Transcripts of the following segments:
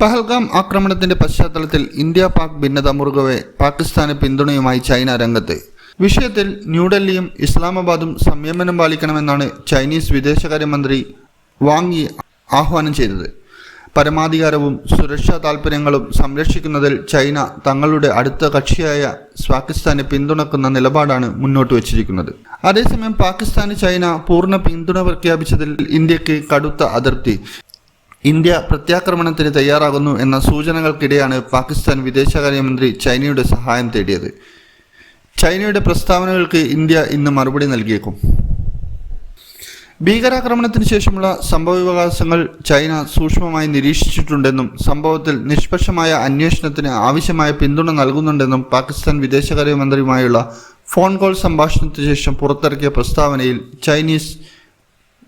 പഹൽഗാം ആക്രമണത്തിന്റെ പശ്ചാത്തലത്തിൽ ഇന്ത്യ പാക് ഭിന്നത മുറുകവെ പാകിസ്ഥാന് പിന്തുണയുമായി ചൈന രംഗത്ത്. വിഷയത്തിൽ ന്യൂഡൽഹിയും ഇസ്ലാമാബാദും സംയമനം പാലിക്കണമെന്നാണ് ചൈനീസ് വിദേശകാര്യമന്ത്രി വാങ് യി ആഹ്വാനം ചെയ്തത്. പരമാധികാരവും സുരക്ഷാ താൽപ്പര്യങ്ങളും സംരക്ഷിക്കുന്നതിൽ ചൈന തങ്ങളുടെ അടുത്ത കക്ഷിയായ പാകിസ്ഥാനെ പിന്തുണക്കുന്ന നിലപാടാണ് മുന്നോട്ട് വച്ചിരിക്കുന്നത്. അതേസമയം പാകിസ്ഥാന് ചൈന പൂർണ പിന്തുണ പ്രഖ്യാപിച്ചതിൽ ഇന്ത്യയ്ക്ക് കടുത്ത അതിർത്തി. ഇന്ത്യ പ്രത്യാക്രമണത്തിന് തയ്യാറാകുന്നു എന്ന സൂചനകൾക്കിടെയാണ് പാകിസ്ഥാൻ വിദേശകാര്യമന്ത്രി ചൈനയുടെ സഹായം തേടിയത്. ചൈനയുടെ പ്രസ്താവനകൾക്ക് ഇന്ത്യ ഇന്ന് മറുപടി നൽകിയേക്കും. ഭീകരാക്രമണത്തിന് ശേഷമുള്ള സംഭവവികാസങ്ങൾ ചൈന സൂക്ഷ്മമായി നിരീക്ഷിച്ചിട്ടുണ്ടെന്നും സംഭവത്തിൽ നിഷ്പക്ഷമായ അന്വേഷണത്തിന് ആവശ്യമായ പിന്തുണ നൽകുന്നുണ്ടെന്നും പാകിസ്ഥാൻ വിദേശകാര്യമന്ത്രിയുമായുള്ള ഫോൺ കോൾ സംഭാഷണത്തിന് ശേഷം പുറത്തിറക്കിയ പ്രസ്താവനയിൽ ചൈനീസ്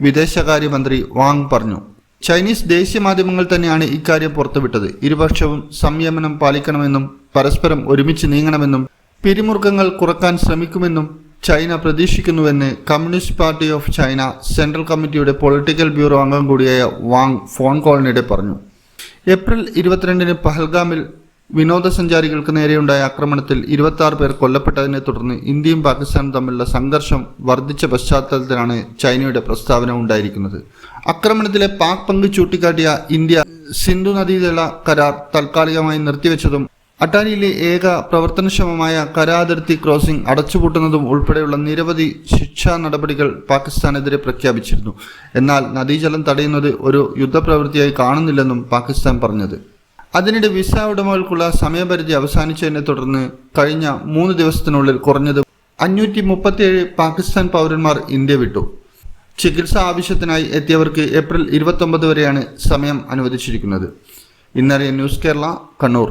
വിദേശകാര്യമന്ത്രി വാങ് പറഞ്ഞു. ചൈനീസ് ദേശീയ മാധ്യമങ്ങൾ തന്നെയാണ് ഇക്കാര്യം പുറത്തുവിട്ടത്. ഇരുപക്ഷവും സംയമനം പാലിക്കണമെന്നും പരസ്പരം ഒരുമിച്ച് നീങ്ങണമെന്നും പിരിമുറുക്കങ്ങൾ കുറയ്ക്കാൻ ശ്രമിക്കുമെന്നും China പ്രതീക്ഷിക്കുന്നുവെന്ന് communist party of China central കമ്മിറ്റിയുടെ പൊളിറ്റിക്കൽ ബ്യൂറോ അംഗം കൂടിയായ വാങ് ഫോൺ കോളിനിടെ പറഞ്ഞു. ഏപ്രിൽ ഇരുപത്തിരണ്ടിന് പഹൽഗാമിൽ വിനോദസഞ്ചാരികൾക്ക് നേരെയുണ്ടായ ആക്രമണത്തിൽ ഇരുപത്തി പേർ കൊല്ലപ്പെട്ടതിനെ തുടർന്ന് ഇന്ത്യയും പാകിസ്ഥാനും തമ്മിലുള്ള സംഘർഷം വർദ്ധിച്ച പശ്ചാത്തലത്തിലാണ് ചൈനയുടെ പ്രസ്താവന ഉണ്ടായിരിക്കുന്നത്. ആക്രമണത്തിലെ പാക് പങ്ക് ചൂണ്ടിക്കാട്ടിയ ഇന്ത്യ സിന്ധു നദീതല കരാർ താൽക്കാലികമായി നിർത്തിവെച്ചതും അട്ടാരിയിലെ ഏക പ്രവർത്തനക്ഷമമായ കരാതിർത്തി ക്രോസിംഗ് അടച്ചുപൂട്ടുന്നതും ഉൾപ്പെടെയുള്ള നിരവധി ശിക്ഷാ നടപടികൾ പാകിസ്ഥാനെതിരെ പ്രഖ്യാപിച്ചിരുന്നു. എന്നാൽ നദീജലം തടയുന്നത് ഒരു യുദ്ധപ്രവൃത്തിയായി കാണുന്നില്ലെന്നും പാകിസ്ഥാൻ പറഞ്ഞത്. അതിനിടെ വിസ ഉടമകൾക്കുള്ള സമയപരിധി അവസാനിച്ചതിനെ തുടർന്ന് കഴിഞ്ഞ മൂന്ന് ദിവസത്തിനുള്ളിൽ കുറഞ്ഞത് അഞ്ഞൂറ്റി മുപ്പത്തിയേഴ് പാകിസ്ഥാൻ പൗരന്മാർ ഇന്ത്യ വിട്ടു. ചികിത്സ ആവശ്യത്തിനായി എത്തിയവർക്ക് ഏപ്രിൽ ഇരുപത്തൊമ്പത് വരെയാണ് സമയം അനുവദിച്ചിരിക്കുന്നത്. ഇന്നറിയ ന്യൂസ് കേരള കണ്ണൂർ.